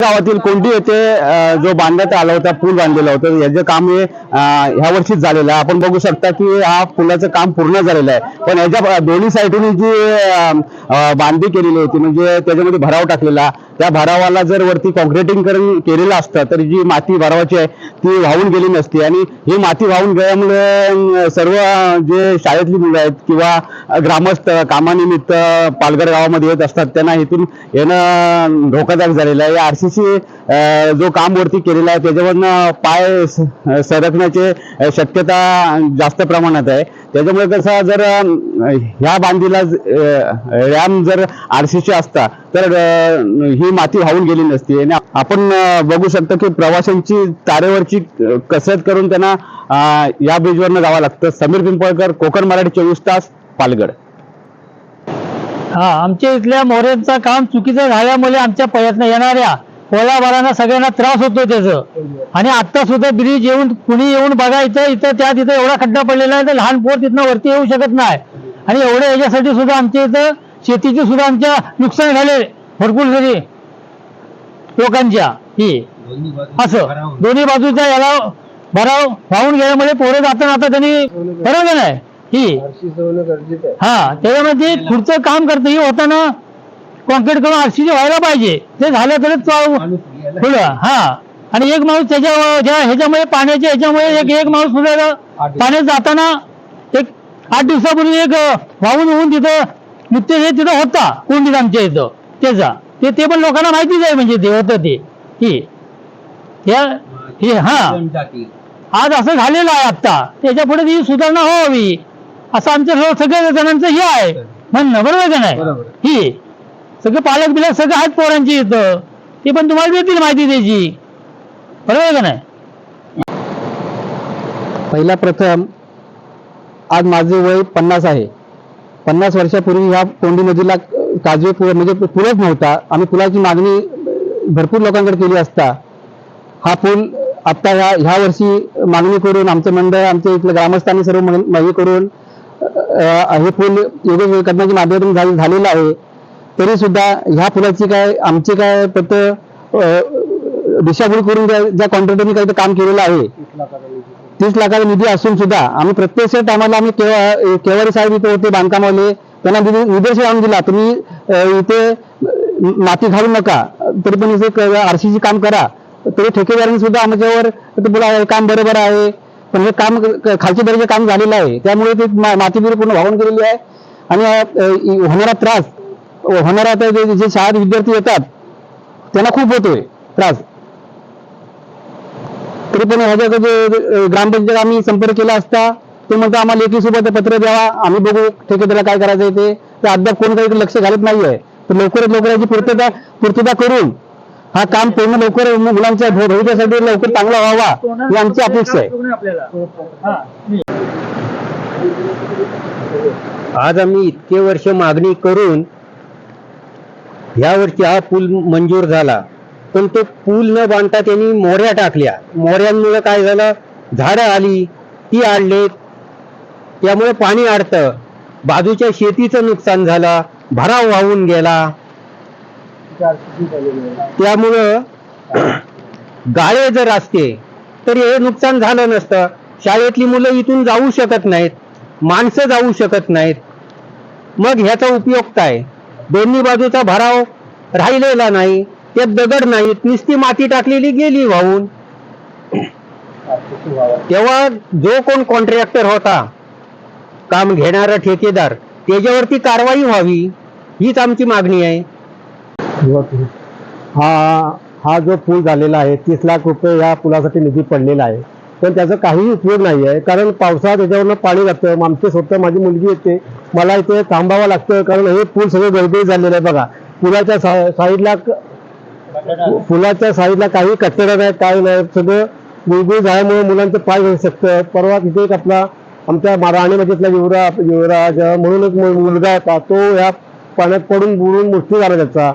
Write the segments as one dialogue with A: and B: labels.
A: गावातील कोंडी येथे जो बांधण्यात आला होता पूल बांधलेला होता याचं काम हे ह्या वर्षीच झालेलं आहे. आपण बघू शकता की हा पुलाचं काम पूर्ण झालेलं आहे. पण याच्या दोन्ही साईडून जी अ, बांधणी केलेली होती म्हणजे त्याच्यामध्ये भराव टाकलेला त्या भरावाला जर वरती कॉन्क्रिटिंग करून केलेलं असतं तर जी माती भरावाची आहे ती वाहून गेली नसती. आणि ही माती वाहून गेल्यामुळे सर्व जे शाळेतली मुलं आहेत किंवा ग्रामस्थ कामानिमित्त पालघर गावामध्ये येत असतात त्यांना इथून येणं धोकादायक झालेलं आहे. आर सी सी जो काम वरती केलेला आहे त्याच्यावरनं पाय स- सरकण्याचे शक्यता जास्त प्रमाणात आहे. त्याच्यामुळे कसं जर ह्या बांधीला रॅम जर आरसीची असता तर ही माती वाहून गेली नसती. आणि आपण बघू शकतो की प्रवाशांची तारेवरची कसरत करून त्यांना या ब्रिजवरनं जावं लागतं. समीर पिंपळकर कोकण मराठी चोवीस तास पालगड
B: हा आमच्या इथल्या मोऱ्यांचं काम चुकीचं झाल्यामुळे आमच्या प्रयत्न येणाऱ्या. पोलाबारांना सगळ्यांना त्रास होतो त्याचं. आणि आता सुद्धा ब्रिज येऊन कुणी येऊन बघायचं इथं त्या तिथं एवढा खड्डा पडलेला आहे तर लहान पोर तिथनं वरती येऊ शकत नाही. आणि एवढ्या याच्यासाठी सुद्धा आमच्या इथं शेतीचे सुद्धा आमच्या नुकसान झाले भरपूर तरी लोकांच्या. ही. असं. दोन्ही बाजूच्या याला भराव वाहून गेल्यामुळे पोरं जाताना आता त्यांनी बरोबर नाही ही. हा त्याच्यामध्ये पुढचं काम करतं. हे होताना कॉन्क्रीट करून आरसीसी व्हायला पाहिजे. ते झालं तरच पुढं हा. आणि एक माणूस त्याच्या ज्या ह्याच्यामुळे पाण्याच्या ह्याच्यामुळे एक एक माणूस पाण्यात जाताना एक आठ दिवसापूर्वी एक वाहून होऊन तिथं नृत्य हे तिथं होता कोंडीत आमच्या इथं. त्याचा ते ते पण लोकांना माहितीच आहे म्हणजे ते होतं ते. ही. हे हा. आज असं झालेलं आहे आता त्याच्या पुढे ती सुधारणा व्हावी. असं आमच्या सर्व सगळ्या जणांचं हे आहे. म्हणणं बरोबर का नाही? ही. सगळं पालक बिलक सगळं आहेत पोरांची इथं. ते पण तुम्हाला देतील माहिती त्याची. बरोबर आहे का नाही?
A: पहिला प्रथम आज माझे वय पन्नास आहे. पन्नास वर्षापूर्वी ह्या कोंडी नदीला काजवे पूल म्हणजे पूलच नव्हता. आम्ही पुलाची मागणी भरपूर लोकांकडे केली असता. हा पूल आता ह्या ह्या वर्षी मागणी करून आमचं मंडळ आमच्या इथलं ग्रामस्थांनी सर्व मागणी करून हे पूल योग्य करण्याच्या माध्यमातून झाले- झालेलं आहे. तरी सुद्धा ह्या फुलाची काय आमची काय फक्त दिशाभूल करून ज्या ज्या कॉन्ट्रॅक्टरनी काही काम केलेलं आहे तीस लाखाचा निधी असून सुद्धा आम्ही प्रत्यक्ष टायमाला आम्ही केवा- केवारी साहेब इथे होते बांधकामवाले त्यांना दिली निर्देश आणून दिला. तुम्ही इथे माती घालू नका तरी पण इथे आरसीची काम करा. तरी ठेकेदारांनी सुद्धा आमच्यावर ते बोला काम बरोबर आहे पण हे काम खालची दर्जा काम झालेलं आहे. त्यामुळे ते माती पूर्ण वाहून गेलेली आहे. आणि होणारा त्रास हो, होणार आता जे शाळेत विद्यार्थी येतात त्यांना खूप होतोय त्रास. तरी पण ह्याच्याकडे ग्रामपंचायत आम्ही संपर्क केला असता ते म्हणतो आम्हाला लेखी सोबत पत्र द्यावा आम्ही बघू ठेकेदाराला काय करायचं ते. ते अद्याप कोण काही लक्ष घालत नाहीये. तर लवकरात लवकर याची पूर्तता पूर्तता करून हा काम पूर्ण लवकर मुलांच्या भविष्यासाठी लवकर चांगला व्हावा ही आमची अपेक्षा आहे.
C: आज आम्ही इतके वर्ष मागणी करून ह्या वर्षी हा पूल मंजूर झाला. पण तो पूल न बांधता त्यांनी मोऱ्या टाकल्या. मोऱ्यांमुळे काय झालं? झाडं आली ती आडलेत त्यामुळे पाणी अडतं बाजूच्या शेतीचं नुकसान झालं. भराव वाहून गेला. त्यामुळं गाळे जर असते तर हे नुकसान झालं नसतं. शाळेतली मुलं इथून जाऊ शकत नाहीत. माणसं जाऊ शकत नाहीत. मग ह्याचा उपयोग काय? दोन्ही बाजूचा भराव राहिलेला नाही. त्यात दगड नाहीत नुसती माती टाकलेली गेली वाहून. तेव्हा जो कोण कॉन्ट्रॅक्टर होता काम घेणारा ठेकेदार त्याच्यावरती कारवाई व्हावी हीच आमची मागणी आहे.
A: हा हा जो पूल झालेला आहे तीस लाख रुपये या पुलासाठी निधी पडलेला आहे. पण त्याचा काहीही उपयोग नाही आहे कारण पावसाळ्यात त्याच्यावरनं पाणी लागतं मग आमचे स्वतः माझी मुलगी येते. मला इथे थांबावं लागतं. कारण हे पूल सगळं गळगळीत झालेलं आहे बघा. पुलाच्या सा- साईडला पुलाच्या साईडला काही कचरा नाही काय नाही. सगळं गुळगुळ झाल्यामुळे मुलांचं पाय घेऊ शकतं. परवा तिथे एक आपला आमच्या मा- राणीमध्येतला युवरा युवराज म्हणून एक मुलगा होता. तो या पाण्यात पडून बुडून मृत्यू झाला त्याचा.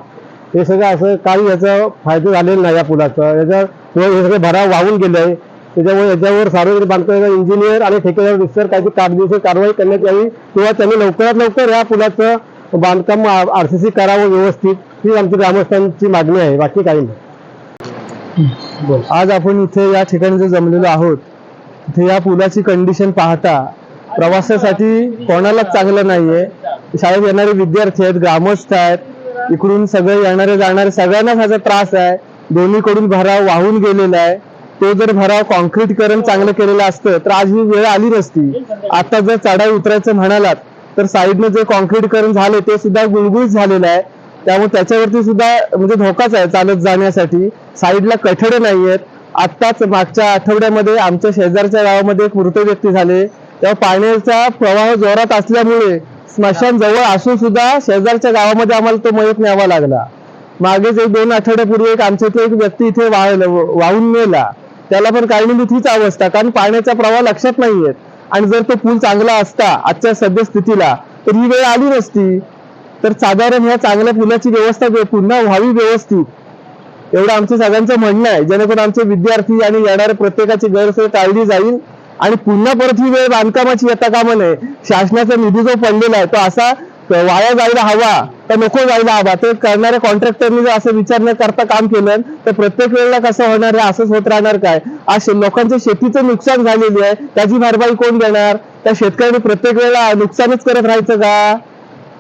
A: हे सगळं असं काही याचा फायदा झालेला नाही या पुलाचा. याचा हे सगळे भराव वाहून गेलं आहे त्याच्यामुळे याच्यावर सार्वजनिक बांधकाम इंजिनियर आणि ठेकेदार रिसर काही कायदेशीर कारवाई करण्यात यावी किंवा त्यांनी लवकरात लवकर या पुलाचं बांधकाम आरसीसी करावं व्यवस्थित ही आमची ग्रामस्थांची मागणी आहे. बाकी काही नाही.
D: आज आपण इथे या ठिकाणी जो जमलेलो आहोत इथे या पुलाची कंडिशन पाहता प्रवासासाठी कोणालाच चांगलं नाहीये. शाळेत येणारे विद्यार्थी आहेत ग्रामस्थ आहेत. इकडून सगळे येणारे जाणारे सगळ्यांनाच ह्याचा त्रास आहे. दोन्हीकडून भराव वाहून गेलेला आहे. तो जर भराव काँक्रीटकरण चांगलं केलेलं असतं तर आज ही वेळ आली नसती आता जर चढाई उतरायचं म्हणालात तर साईडनं जे काँक्रीटकरण झाले ते सुद्धा गुळगुळीत झालेलं आहे. त्यामुळे त्याच्यावरती सुद्धा म्हणजे धोकाच आहे चालत जाण्यासाठी. साईडला कठडे नाही आहेत आत्ताच मागच्या आठवड्यामध्ये आमच्या शेजारच्या गावामध्ये एक मृत व्यक्ती झाले. तेव्हा पाण्याचा प्रवाह जोरात असल्यामुळे स्मशान जवळ असून सुद्धा शेजारच्या गावामध्ये आम्हाला तो मयत न्यावा लागला. मागेच एक दोन आठवड्यापूर्वी एक आमच्या इथे एक व्यक्ती इथे वाहून मेला त्याला पण कारणीभूत हीच अवस्था कारण पाण्याचा प्रवाह लक्षात नाहीये. आणि जर तो पूल चांगला असता आजच्या सद्यस्थितीला तर ही वेळ आली नसती. तर साधारण ह्या चांगल्या पुलाची व्यवस्था पुन्हा व्हावी व्यवस्थित. एवढं आमचं सगळ्यांचं म्हणणं आहे. जेणेकरून आमचे विद्यार्थी आणि येणाऱ्या प्रत्येकाची गैरसोय टाळली जाईल. आणि पुन्हा परत ही वेळ बांधकामाची येता कामा नये शासनाचा निधी जो पडलेला आहे तो असा वाया जायला हवा तर नको जायला हवा. ते करणाऱ्या कॉन्ट्रॅक्टरनी जर असं विचार न करता काम केलं तर प्रत्येक वेळेला कसं होणार आहे असंच होत राहणार काय? आज लोकांचं शेतीचं नुकसान झालेली आहे त्याची भरपाई कोण देणार? त्या शेतकऱ्यांनी प्रत्येक वेळेला नुकसानच करत राहायचं का?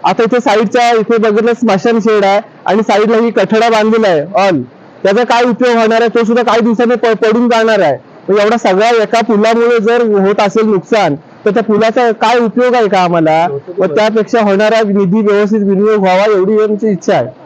D: आता इथे साईडच्या इथे बघितलं स्मशान शेड आहे आणि साईडला ही कठडा बांधलेला आहे ऑल त्याचा काय उपयोग होणार आहे तो सुद्धा काही दिवसांनी पडून जाणार आहे. एवढा सगळा एका पुलामुळे जर होत असेल नुकसान तर त्या पुलाचा काय उपयोग आहे का आम्हाला? व त्यापेक्षा होणारा निधी व्यवस्थित विनियोग व्हावा एवढी आमची इच्छा आहे.